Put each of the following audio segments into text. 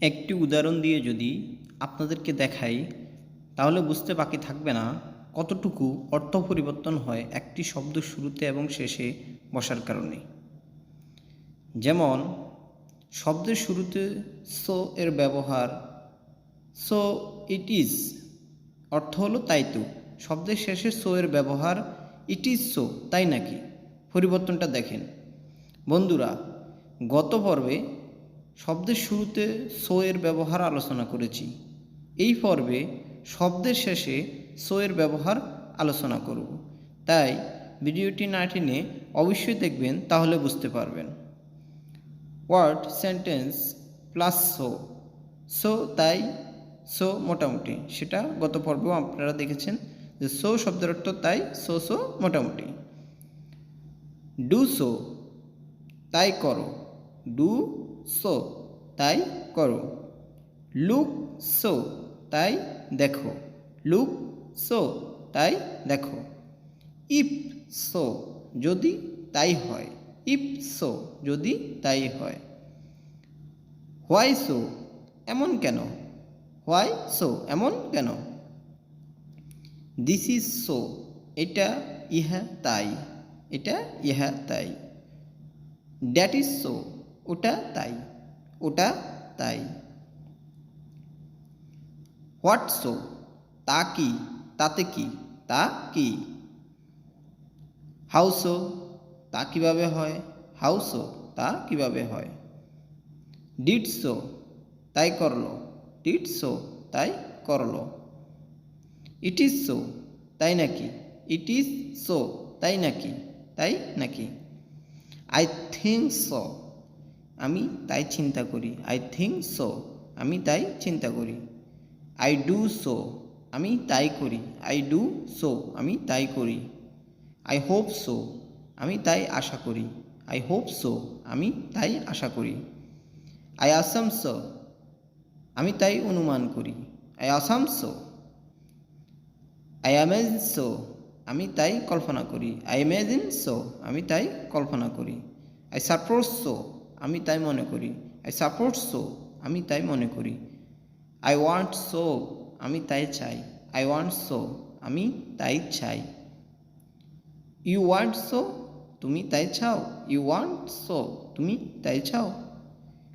একটি উদাহরণ দিয়ে যদি আপনাদেরকে দেখাই, তাহলে বুঝতে বাকি থাকবে না কতটুকু অর্থ পরিবর্তন হয় একটি শব্দ শুরুতে এবং শেষে বসার কারণে। যেমন শব্দের শুরুতে সো এর ব্যবহার, সো ইট ইজ অর্থ হলো তাই তো। শব্দের শেষে সো এর ব্যবহার, ইট ইজ সো তাই নাকি? পরিবর্তনটা দেখেন। বন্ধুরা, গত পর্বে শব্দের শুরুতে সো এর ব্যবহার আলোচনা করেছি। এই পর্বে শব্দের শেষে সো এর ব্যবহার আলোচনা করব। তাই ভিডিওটি না টেনে অবশ্যই দেখবেন, তাহলে বুঝতে পারবেন। Word sentence plus so. So তাই সো মোটামুটি। সেটা গত পর্বেও আপনারা দেখেছেন যে সো শব্দের অর্থ তাই, সো সো মোটামুটি। ডু সো, তাই করো। ডু সো, তাই করো। লুক, সো, তাই দেখো। লুক, সো, তাই দেখো। ইফ, সো, যদি তাই হয়। ইফ, সো, যদি তাই হয়। হোয়াই, সো, এমন কেন? হোয়াই, সো, এমন কেন? দিস ইজ সো, এটা ইহা তাই। এটা ইহা তাই। That is so. ওটা তাই ওটা তাই। হোয়াট সো, তা কি, তাতে কি, তা কি? হাউ সো, তা কীভাবে হয়? হাউ সো, তা কীভাবে হয়? ডিড সো, তাই করল। ডিড সো, তাই করল। ইট ইজ সো, তাই নাকি? ইট ইজ সো, তাই নাকি? তাই নাকি? I think so. আমি তাই চিন্তা করি। আই থিঙ্ক সো আমি তাই চিন্তা করি। আই ডু সো আমি তাই করি। আই ডু সো আমি তাই করি। আই হোপ সো আমি তাই আশা করি। আই হোপ সো আমি তাই আশা করি। আই আসাম সো আমি তাই অনুমান করি। I assume so I imagine so আমি তাই কল্পনা করি। আই ইমেজিন সো আমি তাই কল্পনা করি। আই সাপোর্ট সো আমি তাই মনে করি। আই সাপোর্ট সো আমি তাই মনে করি। আই ওয়ান্ট সো আমি তাই চাই। আই ওয়ান্ট সো আমি তাই চাই। ইউ ওয়ান্ট সো তুমি তাই চাও। ইউ ওয়ান্ট সো তুমি তাই চাও।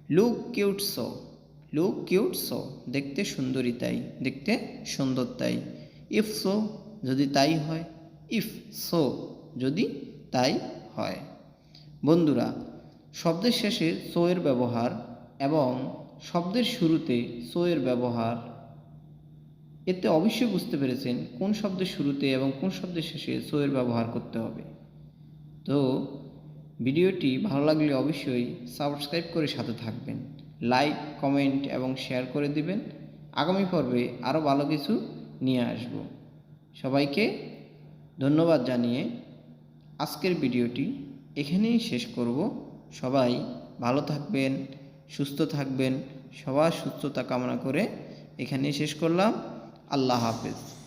Look cute so look cute so দেখতে সুন্দরী তাই, দেখতে সুন্দর তাই। ইফ সো যদি তাই হয়। ইফ সো যদি তাই হয়। বন্ধুরা শব্দের শেষে সোয়ের ব্যবহার এবং শব্দের শুরুতে সোয়ের ব্যবহার। এতে অবশ্যই বুঝতে পেরেছেন কোন শব্দের শুরুতে এবং কোন শব্দের শেষে সোয়ের ব্যবহার করতে হবে। তো ভিডিওটি ভালো লাগলে অবশ্যই সাবস্ক্রাইব করে সাথে থাকবেন। লাইক, কমেন্ট এবং শেয়ার করে দিবেন। আগামী পর্বে আরও ভালো কিছু নিয়ে আসব। সবাইকে ধন্যবাদ জানিয়ে আজকের ভিডিওটি এখানেই শেষ করব। সবাই ভালো থাকবেন সুস্থ থাকবেন সবার সুস্থতা কামনা করে এখানেই শেষ করলাম। আল্লাহ হাফেজ।